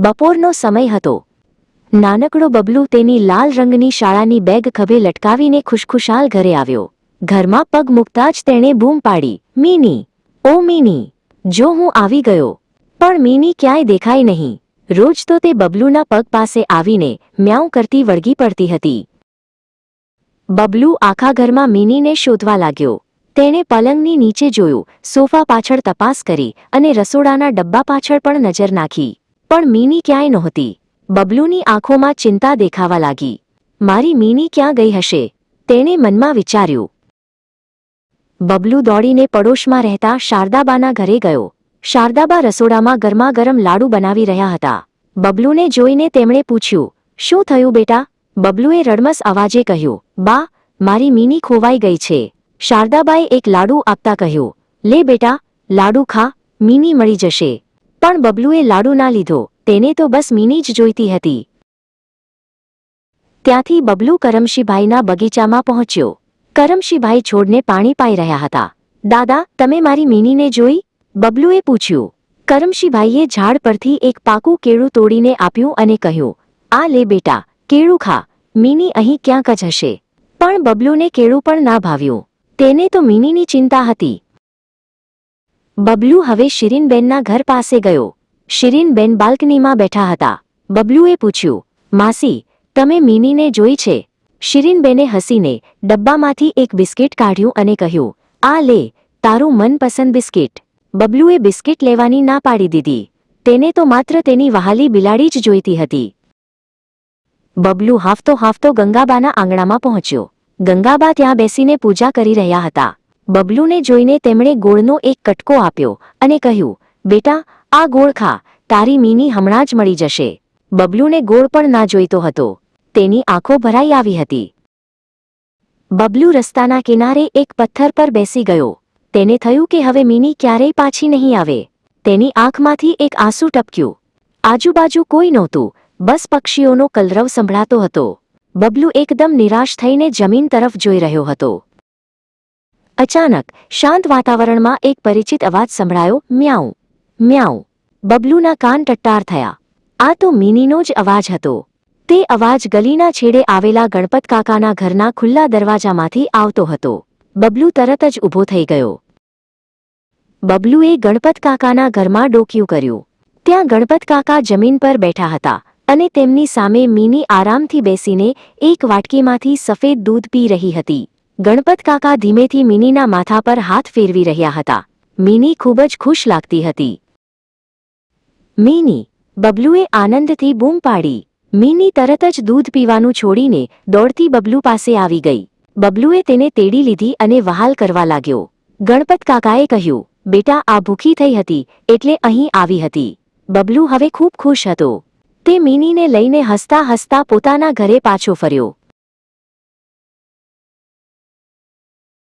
બપોરનો સમય હતો. નાનકડો બબલુ તેની લાલ રંગની શાળાની બેગ ખભે લટકાવીને ખુશખુશાલ ઘરે આવ્યો. ઘરમાં પગ મૂકતા જ તેણે બૂમ પાડી, મીની, ઓ મીની, જો હું આવી ગયો. પણ મીની ક્યાંય દેખાય નહીં. રોજ તો તે બબલુના પગ પાસે આવીને મ્યાઉં કરતી વળગી પડતી હતી. બબલુ આખા ઘરમાં મીનીને શોધવા લાગ્યો. તેણે પલંગની નીચે જોયું, સોફા પાછળ તપાસ કરી અને રસોડાના ડબ્બા પાછળ પણ નજર નાખી. પણ મીની ક્યાંય નહોતી. બબલુની આંખોમાં ચિંતા દેખાવા લાગી. મારી મીની ક્યાં ગઈ હશે? તેણે મનમાં વિચાર્યું. બબલુ દોડીને પડોશમાં રહેતા શારદાબાના ઘરે ગયો. શારદાબા રસોડામાં ગરમાગરમ લાડુ બનાવી રહ્યા હતા. બબલુને જોઈને તેમણે પૂછ્યું, શું થયું બેટા? બબલુએ રડમસ અવાજે કહ્યું, બા, મારી મીની ખોવાઈ ગઈ છે. શારદાબાએ એક લાડુ આપતા કહ્યું, લે બેટા, લાડુ ખા, મીની મળી જશે. પણ બબલુએ લાડુ ના લીધો. તેને તો બસ મીની જ જોઈતી હતી. ત્યાંથી બબલુ કરમશીભાઈના બગીચામાં પહોંચ્યો. કરમશીભાઈ છોડને પાણી પાઈ રહ્યા હતા. દાદા, તમે મારી મીનીને જોઈ? બબલુએ પૂછ્યું. કરમશીભાઈએ ઝાડ પરથી એક પાકું કેળું તોડીને આપ્યું અને કહ્યું, આ લે બેટા, કેળું ખા. મીની અહીં ક્યાંક જ હશે. પણ બબલુને કેળું પણ ના ભાવ્યું. તેને તો મીનીની ચિંતા હતી. બબલુ હવે શિરીનબેનના ઘર પાસે ગયો. શિરીનબેન બાલ્કનીમાં બેઠા હતા. બબલુએ પૂછ્યું, માસી, તમે મીનીને જોઈ છે? શિરીનબેને હસીને ડબ્બામાંથી એક બિસ્કિટ કાઢ્યું અને કહ્યું, આ લે, તારું મનપસંદ બિસ્કિટ. બબલુએ બિસ્કિટ લેવાની ના પાડી દીધી. તેને તો માત્ર તેની વહાલી બિલાડી જ જોઈતી હતી. બબલુ હાફતો હાફતો ગંગાબાના આંગણામાં પહોંચ્યો. ગંગાબા ત્યાં બેસીને પૂજા કરી રહ્યા હતા. બબલુને જોઈને તેમણે ગોળનો એક કટકો આપ્યો અને કહ્યું, બેટા, આ ગોળ ખા, તારી મીની હમણાં જ મળી જશે. બબલુને ગોળ પણ ના જોઈતો હતો. તેની આંખો ભરાઈ આવી હતી. બબલુ રસ્તાના કિનારે એક પથ્થર પર બેસી ગયો. તેને થયું કે હવે મીની ક્યારેય પાછી નહીં આવે. તેની આંખમાંથી એક આંસુ ટપક્યું. આજુબાજુ કોઈ નહોતું. બસ પક્ષીઓનો કલરવ સંભળાતો હતો. બબલુ એકદમ નિરાશ થઈને જમીન તરફ જોઈ રહ્યો હતો. અચાનક શાંત વાતાવરણમાં એક પરિચિત અવાજ સંભળાયો, મ્યાઉં મ્યાઉં. બબલુના કાન ટટ્ટાર થયા. આ તો મીનીનો જ અવાજ હતો. તે અવાજ ગલીના છેડે આવેલા ગણપત કાકાના ઘરના ખુલ્લા દરવાજામાંથી આવતો હતો. બબલુ તરત જ ઊભો થઈ ગયો. બબલુએ ગણપત કાકાના ઘરમાં ડોકિયું કર્યું. ત્યાં ગણપત કાકા જમીન પર બેઠા હતા અને તેમની સામે મીની આરામથી બેસીને એક વાટકીમાંથી સફેદ દૂધ પી રહી હતી. ગણપત કાકા ધીમેથી મિનીના માથા પર હાથ ફેરવી રહ્યા હતા. મીની ખૂબ જ ખુશ લાગતી હતી. મીની, બબલુએ આનંદથી બૂમ પાડી. મીની તરત જ દૂધ પીવાનું છોડીને દોડતી બબલુ પાસે આવી ગઈ. બબલુએ તેને તેડી લીધી અને વહાલ કરવા લાગ્યો. ગણપત કાકાએ કહ્યું, બેટા, આ ભૂખી થઈ હતી, એટલે અહીં આવી હતી. બબલુ હવે ખૂબ ખુશ હતો. તે મિનીને લઈને હસતા હસતા પોતાના ઘરે પાછો ફર્યો.